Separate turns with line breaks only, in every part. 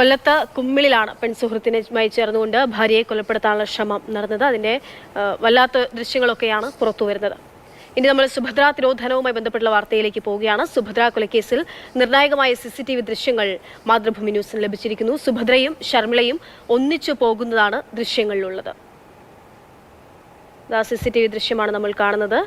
കൊല്ലത്ത് കുമ്മിളിലാണ് പെൺസുഹൃത്തിനുമായി ചേർന്നുകൊണ്ട് ഭാര്യയെ കൊലപ്പെടുത്താനുള്ള ശ്രമം നടന്നത്. അതിന്റെ വല്ലാത്ത ദൃശ്യങ്ങളൊക്കെയാണ് പുറത്തു വരുന്നത്. ഇനി നമ്മൾ സുഭദ്ര തിരോധനവുമായി ബന്ധപ്പെട്ടുള്ള വാർത്തയിലേക്ക് പോവുകയാണ്. സുഭദ്ര കൊലക്കേസിൽ നിർണായകമായ സി സി ടി വി ദൃശ്യങ്ങൾ മാതൃഭൂമി ന്യൂസിന് ലഭിച്ചിരിക്കുന്നു. സുഭദ്രയും ശർമിളയും ഒന്നിച്ചു പോകുന്നതാണ് ദൃശ്യങ്ങളിലുള്ളത്. സി സി ടി വി ദൃശ്യമാണ് നമ്മൾ കാണുന്നത്.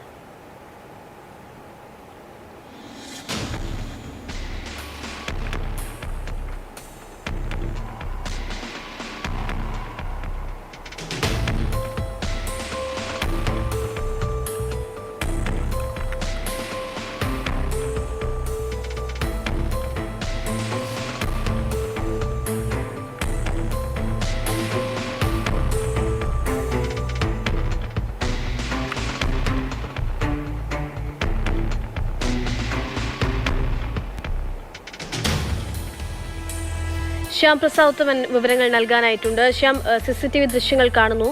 ശ്യാം പ്രസാദ് വിവരങ്ങൾ നൽകാനായിട്ടുണ്ട്. Shyam C C T V ദൃശ്യങ്ങൾ കാണുന്നു.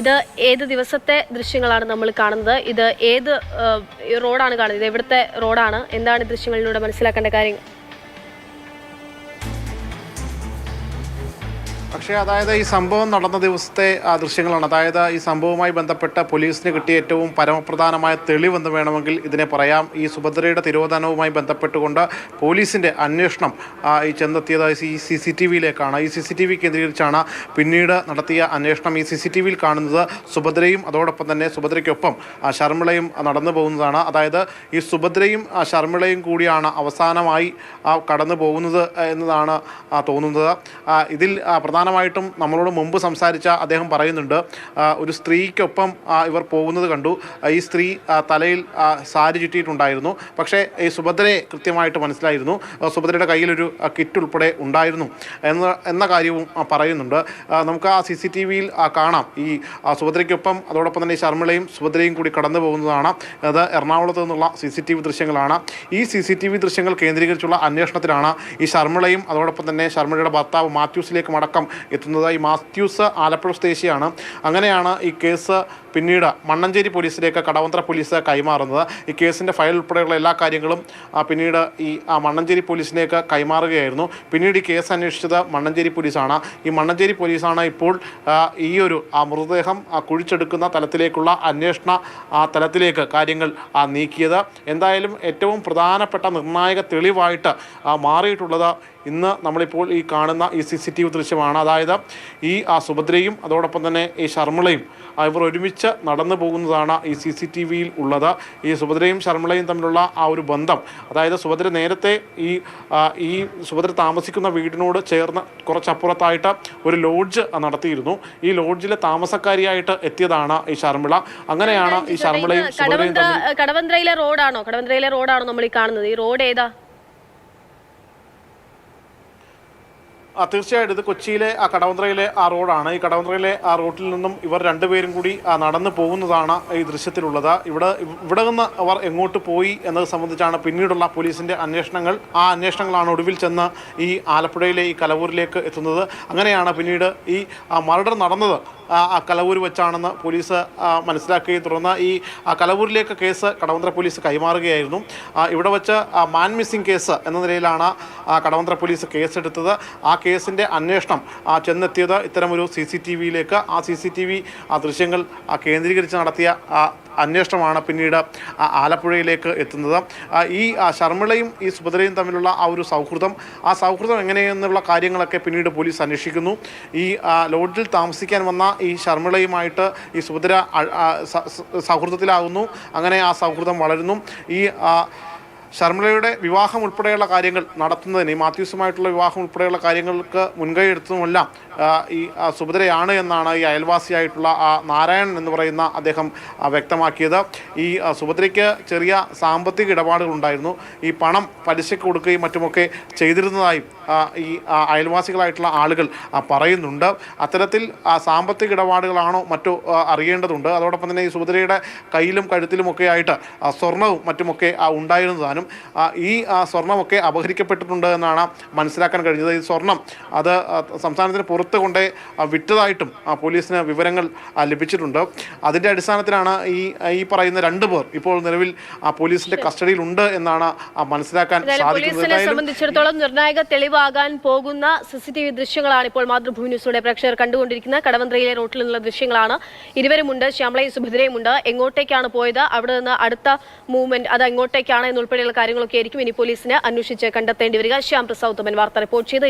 ഇത് ഏത് ദിവസത്തെ ദൃശ്യങ്ങളാണ് നമ്മൾ കാണുന്നത്? ഇത് ഏത് റോഡാണ് കാണുന്നത്? ഇത് എവിടുത്തെ റോഡാണ്? എന്താണ് ദൃശ്യങ്ങളിലൂടെ മനസ്സിലാക്കേണ്ട കാര്യങ്ങൾ
പക്ഷേ അതായത് ഈ സംഭവം നടന്ന ദിവസത്തെ ആ, ദൃശ്യങ്ങളാണ്. അതായത് ഈ സംഭവവുമായി ബന്ധപ്പെട്ട പോലീസിന് കിട്ടിയ ഏറ്റവും പരമപ്രധാനമായ തെളിവെന്ന് വേണമെങ്കിൽ ഇതിനെ പറയാം. ഈ സുഭദ്രയുടെ തിരോധാനവുമായി ബന്ധപ്പെട്ടുകൊണ്ട് പോലീസിന്റെ അന്വേഷണം ഈ ചെന്നെത്തിയത് ഈ സി സി ടി വിയിലേക്കാണ്. ഈ സി സി ടി വി കേന്ദ്രീകരിച്ചാണ് പിന്നീട് നടത്തിയ അന്വേഷണം. ഈ സി സി ടി വിയിൽ കാണുന്നത് സുഭദ്രയും അതോടൊപ്പം തന്നെ സുഭദ്രയ്ക്കൊപ്പം ആ, ശർമിളയും നടന്നു പോകുന്നതാണ്. അതായത് ഈ സുഭദ്രയും ആ, ശർമിളയും കൂടിയാണ് അവസാനമായി കടന്നു പോകുന്നത് എന്നതാണ് തോന്നുന്നത്. ഇതിൽ ആ, പ്രധാനമായിട്ടും നമ്മളോട് മുമ്പ് സംസാരിച്ച അദ്ദേഹം പറയുന്നുണ്ട് ഒരു സ്ത്രീക്കൊപ്പം ഇവർ പോകുന്നത് കണ്ടു. ഈ സ്ത്രീ തലയിൽ സാരി ചുറ്റിയിട്ടുണ്ടായിരുന്നു. പക്ഷേ ഈ സുഭദ്രയെ കൃത്യമായിട്ട് മനസ്സിലായിരുന്നു. സുഭദ്രയുടെ കയ്യിലൊരു കിറ്റ് ഉൾപ്പെടെ ഉണ്ടായിരുന്നു എന്ന എന്ന കാര്യവും പറയുന്നുണ്ട്. നമുക്ക് ആ സി സി ടി വിയിൽ കാണാം. ഈ സുഭദ്രയ്ക്കൊപ്പം അതോടൊപ്പം തന്നെ ശർമ്മിളയും സുഭദ്രയും കൂടി കടന്നു പോകുന്നതാണ്. അത് എറണാകുളത്ത് നിന്നുള്ള സി സി ടി വി ദൃശ്യങ്ങളാണ്. ഈ സി സി ടി വി ദൃശ്യങ്ങൾ കേന്ദ്രീകരിച്ചുള്ള അന്വേഷണത്തിലാണ് ഈ ശർമ്മിളയും അതോടൊപ്പം തന്നെ ശർമ്മിളയുടെ ഭർത്താവ് മാത്യൂസിലേക്കും അടക്കം എത്തുന്നത് ഈ മാത്യൂസ് ആലപ്പുഴ സ്വദേശിയാണ്. അങ്ങനെയാണ് ഈ കേസ് പിന്നീട് മണ്ണഞ്ചേരി പോലീസിലേക്ക് കടവന്ത്ര പോലീസ് കൈമാറുന്നത്. ഈ കേസിന്റെ ഫയൽ ഉൾപ്പെടെയുള്ള എല്ലാ കാര്യങ്ങളും പിന്നീട് ഈ ആ മണ്ണഞ്ചേരി പോലീസിലേക്ക് കൈമാറുകയായിരുന്നു. പിന്നീട് ഈ കേസ് അന്വേഷിച്ചത് മണ്ണഞ്ചേരി പോലീസാണ്. ഈ മണ്ണഞ്ചേരി പോലീസാണ് ഇപ്പോൾ ഈ ഒരു ആ മൃതദേഹം കുഴിച്ചെടുക്കുന്ന തലത്തിലേക്കുള്ള അന്വേഷണ തലത്തിലേക്ക് കാര്യങ്ങൾ നീക്കിയത്. എന്തായാലും ഏറ്റവും പ്രധാനപ്പെട്ട നിർണായക തെളിവായിട്ട് മാറിയിട്ടുള്ളത് ഇന്ന് നമ്മളിപ്പോൾ ഈ കാണുന്ന ഈ സി സി ടി വി ദൃശ്യമാണ്. അതായത് ഈ ആ സുഭദ്രയും അതോടൊപ്പം തന്നെ ഈ ശർമ്മളയും ഇവർ ഒരുമിച്ച് നടന്നു പോകുന്നതാണ് ഈ സി സി ടി വിയിൽ ഉള്ളത്. ഈ സുഭദ്രയും ശർമ്മളയും തമ്മിലുള്ള ആ ഒരു ബന്ധം അതായത് സുഭദ്ര നേരത്തെ ഈ ഈ സുഭദ്ര താമസിക്കുന്ന വീടിനോട് ചേർന്ന് കുറച്ചപ്പുറത്തായിട്ട് ഒരു ലോഡ്ജ് നടത്തിയിരുന്നു. ഈ ലോഡ്ജിലെ താമസക്കാരിയായിട്ട് എത്തിയതാണ് ഈ ശർമ്മിള. അങ്ങനെയാണ് ഈ ശർമ്മളയും
കടവന്ത്രയിലെ റോഡാണോ? കടവന്ത്രയിലെ റോഡാണോ നമ്മൾ ഈ കാണുന്നത്? ഈ റോഡ് ഏതാ?
തീർച്ചയായിട്ടും ഇത് കൊച്ചിയിലെ ആ കടവന്ത്രയിലെ ആ റോഡാണ്. ഈ കടവന്ത്രയിലെ ആ റോഡിൽ നിന്നും ഇവർ രണ്ടുപേരും കൂടി നടന്നു പോകുന്നതാണ് ഈ ദൃശ്യത്തിലുള്ളത്. ഇവിടെ ഇവിടെ നിന്ന് അവർ എങ്ങോട്ട് പോയി എന്നത് സംബന്ധിച്ചാണ് പിന്നീടുള്ള പോലീസിന്റെ അന്വേഷണങ്ങൾ. ആ അന്വേഷണങ്ങളാണ് ഒടുവിൽ ചെന്ന് ഈ ആലപ്പുഴയിലെ ഈ കലവൂരിലേക്ക് എത്തുന്നത്. അങ്ങനെയാണ് പിന്നീട് ഈ മർഡർ നടന്നത്. ആ കലവൂർ വെച്ചാണെന്ന് പോലീസ് മനസ്സിലാക്കുകയും തുടർന്ന് ഈ കലവൂരിലേക്ക് കേസ് കടവന്ത്ര പോലീസ് കൈമാറുകയായിരുന്നു. ഇവിടെ വെച്ച് മാൻ മിസ്സിംഗ് കേസ് എന്ന നിലയിലാണ് കടവന്ത്ര പോലീസ് കേസെടുത്തത്. ആ കേസിന്റെ അന്വേഷണം ചെന്നെത്തിയത് ഇത്തരമൊരു സി സി ടി വിയിലേക്ക്. ആ സി സി ടി വി ദൃശ്യങ്ങൾ കേന്ദ്രീകരിച്ച് നടത്തിയ അന്വേഷണമാണ് പിന്നീട് ആലപ്പുഴയിലേക്ക് എത്തുന്നത്. ഈ ആ, ശർമിളയും ഈ സുഭദ്രയും തമ്മിലുള്ള ആ ഒരു സൗഹൃദം ആ സൗഹൃദം എങ്ങനെയെന്നുള്ള കാര്യങ്ങളൊക്കെ പിന്നീട് പോലീസ് അന്വേഷിക്കുന്നു. ഈ ലോഡിൽ താമസിക്കാൻ വന്ന ഈ ശർമ്മിളയുമായിട്ട് ഈ സുഭദ്ര സൗഹൃദത്തിലാകുന്നു. അങ്ങനെ ആ സൗഹൃദം വളരുന്നു. ഈ ശർമ്മിളയുടെ വിവാഹം ഉൾപ്പെടെയുള്ള കാര്യങ്ങൾ നടത്തുന്നതിന് മാത്യൂസുമായിട്ടുള്ള വിവാഹം ഉൾപ്പെടെയുള്ള കാര്യങ്ങൾക്ക് മുൻകൈ എടുത്തതുമെല്ലാം ഈ സുഭദ്രയാണ് എന്നാണ് ഈ അയൽവാസിയായിട്ടുള്ള ആ നാരായണൻ എന്ന് പറയുന്ന അദ്ദേഹം വ്യക്തമാക്കിയത്. ഈ സുഭദ്രയ്ക്ക് ചെറിയ സാമ്പത്തിക ഇടപാടുകളുണ്ടായിരുന്നു. ഈ പണം പലിശയ്ക്ക് കൊടുക്കുകയും മറ്റുമൊക്കെ ചെയ്തിരുന്നതായും ഈ അയൽവാസികളായിട്ടുള്ള ആളുകൾ പറയുന്നുണ്ട്. അത്തരത്തിൽ സാമ്പത്തിക ഇടപാടുകളാണോ മറ്റോ അറിയേണ്ടതുണ്ട്. അതോടൊപ്പം തന്നെ ഈ സുഭദ്രയുടെ കയ്യിലും കഴുത്തിലുമൊക്കെ ആയിട്ട് സ്വർണവും മറ്റുമൊക്കെ ഉണ്ടായിരുന്നതാനും ഈ ആ, സ്വർണമൊക്കെ അപഹരിക്കപ്പെട്ടിട്ടുണ്ട് എന്നാണ് മനസ്സിലാക്കാൻ കഴിഞ്ഞത്. ഈ സ്വർണം അത് സംസ്ഥാനത്തിന് പുറത്ത് കൊണ്ടേ കൊണ്ട് വിറ്റതായിട്ടും പോലീസിന് വിവരങ്ങൾ ലഭിച്ചിട്ടുണ്ട്. അതിന്റെ അടിസ്ഥാനത്തിലാണ് ഈ ഈ പറയുന്ന രണ്ട് പേർ ഇപ്പോൾ നിലവിൽ പോലീസിന്റെ കസ്റ്റഡിയിലുണ്ട് എന്നാണ് മനസ്സിലാക്കാൻ സാധിക്കുന്നത്.
സംബന്ധിച്ചിടത്തോളം നിർണായക തെളിവാകാൻ പോകുന്ന സി സി ടി വി ദൃശ്യങ്ങളാണ് ഇപ്പോൾ മാതൃഭൂമി ന്യൂസിലൂടെ പ്രേക്ഷകർ കണ്ടുകൊണ്ടിരിക്കുന്ന കടവന്ത്രയിലെ റോട്ടിൽ നിന്നുള്ള ദൃശ്യങ്ങളാണ്. ഇരുവരുമുണ്ട് ശ്യാമളയും സുഭദ്രയും ഉണ്ട് എങ്ങോട്ടേക്കാണ് പോയത്? അവിടെ നിന്ന് അടുത്ത മൂവ്മെന്റ് അത് എങ്ങോട്ടേക്കാണ് എന്നുൾപ്പെടെയുള്ള കാര്യങ്ങളൊക്കെ ആയിരിക്കും ഇനി പോലീസിനെ അന്വേഷിച്ച് കണ്ടെത്തേണ്ടി വരിക. ശ്യാം പ്രസാദ് ഉത്തമൻ വാർത്ത റിപ്പോർട്ട് ചെയ്ത്